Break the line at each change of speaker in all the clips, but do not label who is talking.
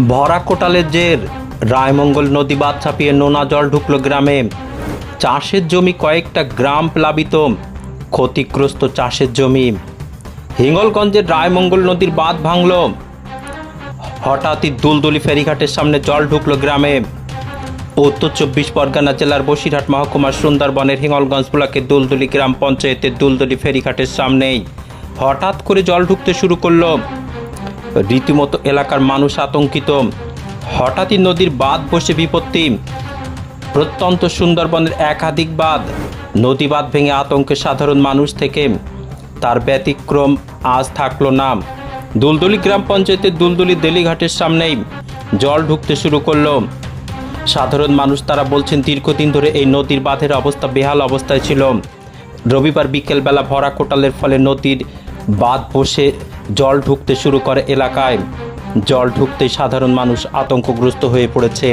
ভরা কোটালের জের। রায়মঙ্গল নদী বাদ ছাপিয়ে নোনা জল ঢুকলো গ্রামে। চাষের জমি কয়েকটা গ্রাম প্লাবিত। ক্ষতিগ্রস্ত চাষের জমি। হিঙ্গলগঞ্জের রায়মঙ্গল নদীর বাঁধ ভাঙল। হঠাৎই দুলদুলি ফেরিঘাটের সামনে জল ঢুকলো গ্রামে। উত্তর চব্বিশ পরগনা জেলার বসিরহাট মহকুমার সুন্দরবনের হিঙ্গলগঞ্জ ব্লকের দুলদুলি গ্রাম পঞ্চায়েতের দুলদুলি ফেরিঘাটের সামনেই হঠাৎ করে জল ঢুকতে শুরু করল। রীতিমতো এলাকার মানুষ আতঙ্কিত। হঠাৎই নদীর বাঁধ বসে বিপত্তি। প্রত্যন্ত সুন্দরবনের একাধিক বাঁধ, নদী বাঁধ ভেঙে আতঙ্কে সাধারণ মানুষ থেকে। তার ব্যতিক্রম আজ থাকল না। দুলদুলি গ্রাম পঞ্চায়েতের দুলদুলি দেলিঘাটের সামনেই জল ঢুকতে শুরু করল। সাধারণ মানুষ তারা বলছেন, দীর্ঘদিন ধরে এই নদীর বাঁধের অবস্থা বেহাল অবস্থায় ছিল। রবিবার বিকেলবেলা ভরা কোটালের ফলে নদীর বাঁধ বসে জল ঢুকতে শুরু করে এলাকায়। জল ঢুকতেই সাধারণ মানুষ আতঙ্কগ্রস্ত হয়ে পড়েছে।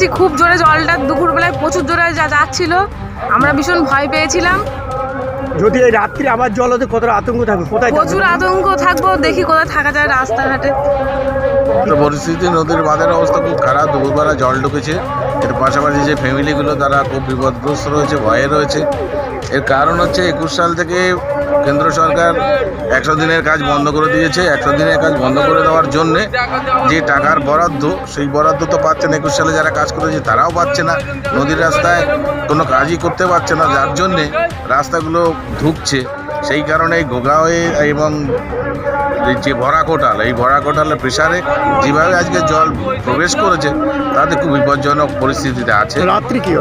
যে খুব জোরে জলটা দুপুরবেলায় প্রচুর জোরে যা যাচ্ছিল আমরা ভীষণ ভয় পেয়েছিলাম।
যদি এই রাত্রি আবার জল হতে কতটা আতঙ্ক থাকবে? কোথায়
প্রচুর আতঙ্ক থাকব দেখি কোথায় থাকা যায় রাস্তাঘাটে।
পরিস্থিতি নদীর বাঁধের অবস্থা খুব খারাপ। দুপুরবেলা জল ঢুকেছে। এর পাশাপাশি যে ফ্যামিলিগুলো তারা খুব বিপদগ্রস্ত রয়েছে ভয়ে রয়েছে। এর কারণ হচ্ছে একুশ সাল থেকে কেন্দ্র সরকার একশো দিনের কাজ বন্ধ করে দিয়েছে। একশো দিনের কাজ বন্ধ করে দেওয়ার জন্যে যে টাকার বরাদ্দ, সেই বরাদ্দ তো পাচ্ছে না একুশ সালে যারা কাজ করেছে তারাও পাচ্ছে না। নদীর রাস্তায় কোনো কাজই করতে পারছে না, যার জন্যে রাস্তাগুলো ধুকছে। সেই কারণে গোগাওয়ে এবং যে ভরা কোটাল, এই ভরা কোটালের প্রেসারে যেভাবে আজকে জল প্রবেশ করেছে, তাতে খুব বিপজ্জনক পরিস্থিতিতে আছে।
রাত্রি কি